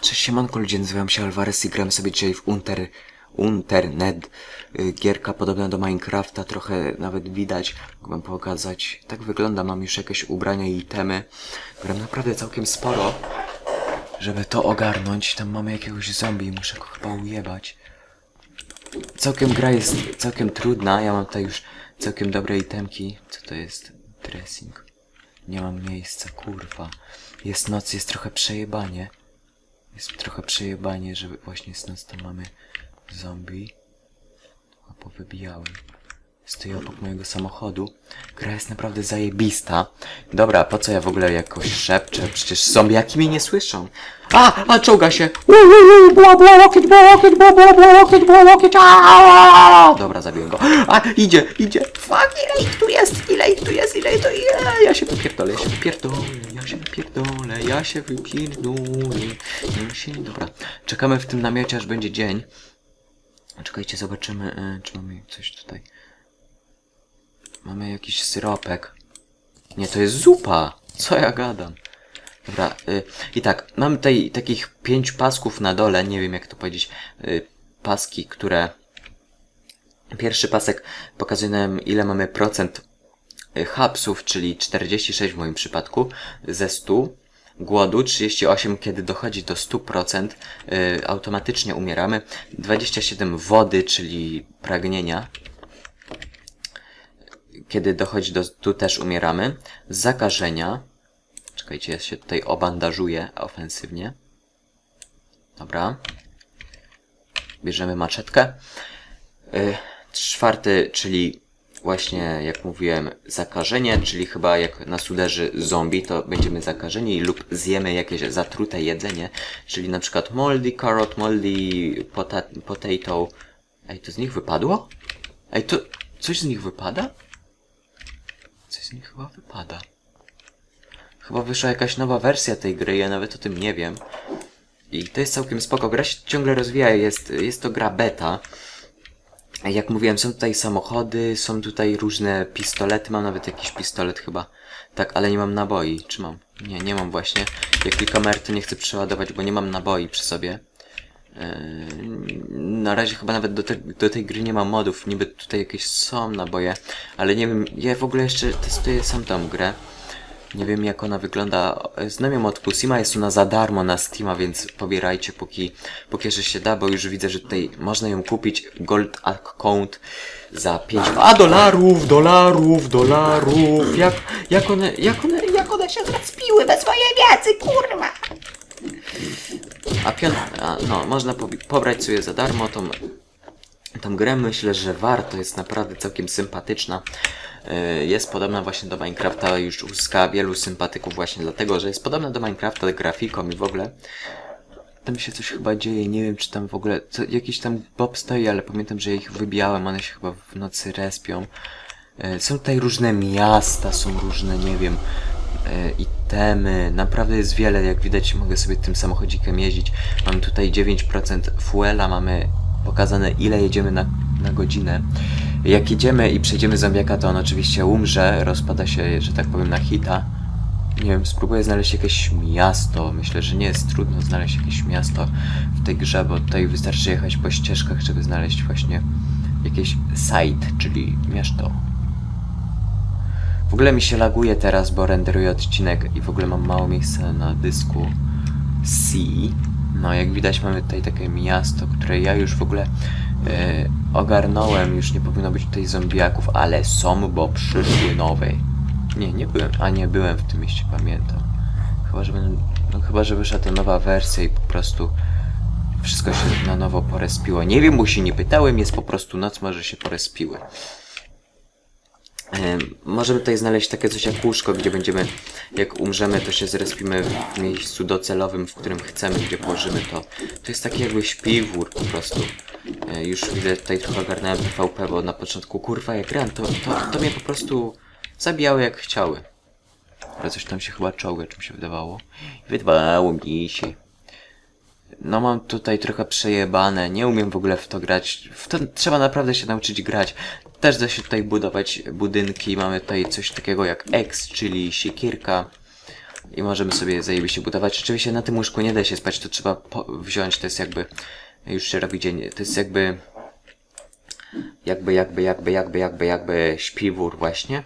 Cześć siemanko ludzie, nazywam się Alvarez i gram sobie dzisiaj w Unter... Unternet. Y, Gierka podobna do Minecrafta, trochę nawet widać. Wam pokazać. Tak wygląda, mam już jakieś ubrania i itemy. Gram naprawdę całkiem sporo. Żeby to ogarnąć, tam mamy jakiegoś zombie, muszę go chyba ujebać. Całkiem gra jest całkiem trudna, ja mam tutaj już całkiem dobre itemki. Co to jest? Dressing. Nie mam miejsca, kurwa. Jest noc, jest trochę przejebanie. Jest trochę przejebanie, że właśnie jest noc, tam mamy zombie. A powybijałem. Stoję obok mojego samochodu. Gra jest naprawdę zajebista. Dobra, po co ja w ogóle jakoś szepczę? Przecież zombiaki mnie nie słyszą. A! A czołga się! Bła, bła, łokieć, bła, łokieć, bła, bła, łokieć, bła, łokieć, aaa! Dobra, zabiłem go. A, idzie, idzie. Fuck, ile ich tu jest? Ile ich tu jest? Ile ich tu jest? Ja się wypierdolę, ja się wypierdolę, ja się wypierdolę, ja się wypierdolę. Ja się... Dobra, czekamy w tym namiocie, aż będzie dzień. Czekajcie, zobaczymy, e, czy mamy coś tutaj. Mamy jakiś syropek. Nie, to jest zupa! Co ja gadam? Dobra, y, i tak, mamy tutaj takich pięć pasków na dole, nie wiem jak to powiedzieć, y, paski, które... Pierwszy pasek pokazuje nam ile mamy procent y, hapsów, czyli 46 w moim przypadku, ze 100. Głodu 38, kiedy dochodzi do 100%, y, automatycznie umieramy. 27 wody, czyli pragnienia, kiedy dochodzi do, tu też umieramy. Zakażenia. Czekajcie, ja się tutaj obandażuję ofensywnie. Dobra. Bierzemy maczetkę. Y, czwarty, czyli właśnie jak mówiłem, zakażenie, czyli chyba jak nas uderzy zombie, to będziemy zakażeni lub zjemy jakieś zatrute jedzenie, czyli na przykład moldy carrot, moldy pota potato. Ej, to z nich wypadło? Ej, to coś z nich wypada? Coś z nich chyba wypada. Chyba wyszła jakaś nowa wersja tej gry, ja nawet o tym nie wiem. I to jest całkiem spoko. Gra się ciągle rozwija, jest, jest to gra beta. Jak mówiłem, są tutaj samochody, są tutaj różne pistolety, mam nawet jakiś pistolet chyba. Tak, ale nie mam naboi. Czy mam? Nie, nie mam właśnie. Jak klikam to nie chcę przeładować, bo nie mam naboi przy sobie. Yy, na razie chyba nawet do, te, do tej gry nie ma modów, niby tutaj jakieś są naboje, ale nie wiem, ja w ogóle jeszcze testuję sam tą grę. Nie wiem jak ona wygląda. Znam ją od Pusima, jest ona za darmo na Steama, więc pobierajcie póki, póki jeszcze się da, bo już widzę, że tutaj można ją kupić Gold Account za 5 a dolarów, dolarów, dolarów. Jak, jak one, jak one, jak one się zrespiły bez mojej wiedzy, kurwa. A pion... A, no, można pobrać sobie za darmo tą, tą grę. Myślę, że warto. Jest naprawdę całkiem sympatyczna. Yy, Jest podobna właśnie do Minecrafta. Już uzyskała wielu sympatyków właśnie dlatego, że jest podobna do Minecrafta grafiką i w ogóle. Tam się coś chyba dzieje. Nie wiem, czy tam w ogóle... Co, jakiś tam Bob stoi, ale pamiętam, że ich wybijałem. One się chyba w nocy respią. Yy, Są tutaj różne miasta, są różne, nie wiem, e, itemy, naprawdę jest wiele, jak widać mogę sobie tym samochodzikiem jeździć. Mam tutaj 9% fuela, mamy pokazane ile jedziemy na, na godzinę. Jak jedziemy i przejdziemy zombiaka, to on oczywiście umrze, rozpada się, że tak powiem, na hita. Nie wiem, spróbuję znaleźć jakieś miasto. Myślę, że nie jest trudno znaleźć jakieś miasto w tej grze, bo tutaj wystarczy jechać po ścieżkach, żeby znaleźć właśnie jakieś site, czyli miasto. W ogóle mi się laguje teraz, bo renderuję odcinek i w ogóle mam mało miejsca na dysku C. No, jak widać mamy tutaj takie miasto, które ja już w ogóle e, ogarnąłem. Już nie powinno być tutaj zombiaków, ale są, bo przyszły nowe. Nie, nie byłem, a nie byłem w tym mieście, pamiętam. Chyba, że będę, no chyba, że wyszła ta nowa wersja i po prostu wszystko się na nowo porespiło. Nie wiem, bo się nie pytałem, jest po prostu noc, może się porespiły. Em, Możemy tutaj znaleźć takie coś jak łóżko, gdzie będziemy, jak umrzemy, to się zrespimy w miejscu docelowym, w którym chcemy, gdzie położymy to. To jest taki jakby śpiwór po prostu. E, Już widzę, tutaj trochę ogarnąłem PvP, bo na początku, kurwa, jak grałem, to, to, to mnie po prostu zabijały jak chciały. Ale coś tam się chyba czołga, czym się wydawało. Wydawało mi się. No mam tutaj trochę przejebane, nie umiem w ogóle w to grać. W to trzeba naprawdę się nauczyć grać. Też da się tutaj budować budynki. Mamy tutaj coś takiego jak X, czyli siekierka. I możemy sobie zajebiście budować. Oczywiście na tym łóżku nie da się spać, to trzeba wziąć, to jest jakby... Już się robi dzień, to jest jakby... Jakby, jakby, jakby, jakby, jakby, jakby śpiwór właśnie.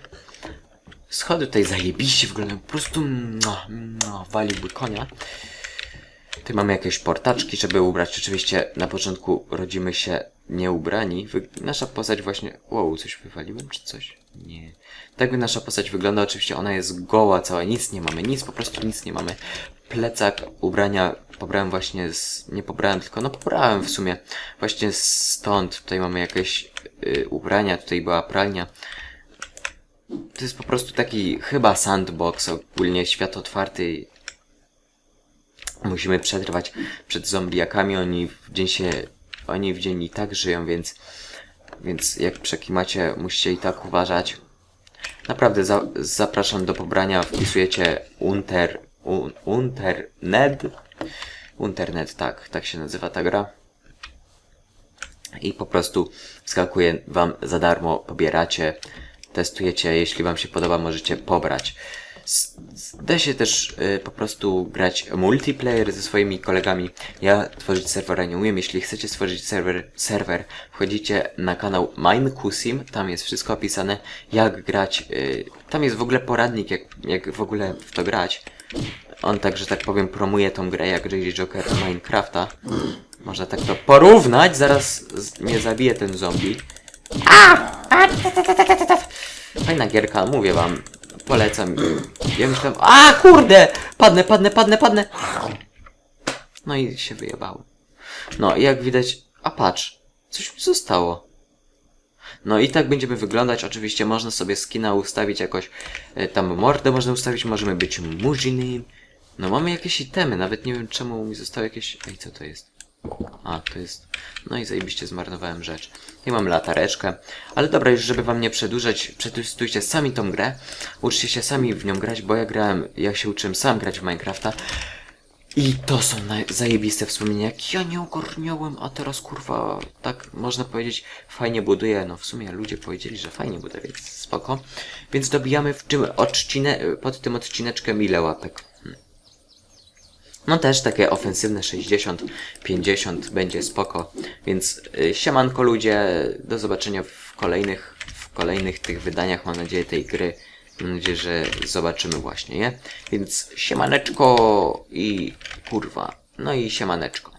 Schody tutaj zajebiście wyglądają, po prostu no, no, konia. Tu mamy jakieś portaczki, żeby ubrać. Oczywiście na początku rodzimy się nieubrani. Wy... Nasza postać właśnie... Wow, coś wywaliłem czy coś? Nie. Tak by nasza postać wygląda. Oczywiście ona jest goła cała, nic nie mamy, nic, po prostu nic nie mamy. Plecak, ubrania pobrałem właśnie z... Nie pobrałem, tylko no pobrałem w sumie. Właśnie stąd. Tutaj mamy jakieś y, ubrania, tutaj była pralnia. To jest po prostu taki chyba sandbox, ogólnie świat otwarty. Musimy przetrwać przed zombiakami, oni w dzień się, oni w dzień i tak żyją, więc, więc jak przekimacie, musicie i tak uważać. Naprawdę za, zapraszam do pobrania, wpisujecie unter, un, unternet, unternet, tak, tak się nazywa ta gra. I po prostu skakuje wam za darmo, pobieracie, testujecie, jeśli wam się podoba, możecie pobrać. Da się też y, po prostu grać multiplayer ze swoimi kolegami. Ja tworzyć serwera nie umiem. Jeśli chcecie stworzyć serwer, serwer wchodzicie na kanał Minekusim, tam jest wszystko opisane, jak grać. Y, tam jest w ogóle poradnik, jak, jak w ogóle w to grać. On tak, że tak powiem, promuje tą grę jak JJ Joker Minecrafta. Można tak to porównać, zaraz z- nie zabije ten zombie. Fajna gierka, mówię wam. Polecam. Ja myślałem, a kurde! Padnę, padnę, padnę, padnę. No i się wyjebało. No i jak widać, a patrz, coś mi zostało. No i tak będziemy wyglądać. Oczywiście można sobie skina ustawić jakoś. e, Tam mordę można ustawić, możemy być murzyny. No mamy jakieś itemy, nawet nie wiem czemu mi zostało jakieś... Ej, co to jest? A, to jest... No i zajebiście zmarnowałem rzecz. I mam latareczkę. Ale dobra, już żeby wam nie przedłużać, przetestujcie sami tą grę. Uczcie się sami w nią grać, bo ja grałem, ja się uczyłem sam grać w Minecrafta. I to są zajebiste wspomnienia. Jak ja nie ogarniałem, a teraz kurwa, tak można powiedzieć, fajnie buduje. No w sumie ludzie powiedzieli, że fajnie buduje, więc spoko. Więc dobijamy w tym odcinę, pod tym odcineczkiem ile łapek? No też takie ofensywne 60, 50 będzie spoko. Więc y, siemanko ludzie, do zobaczenia w kolejnych, w kolejnych tych wydaniach, mam nadzieję, tej gry. Mam nadzieję, że zobaczymy właśnie je. Więc siemaneczko i kurwa. No i siemaneczko.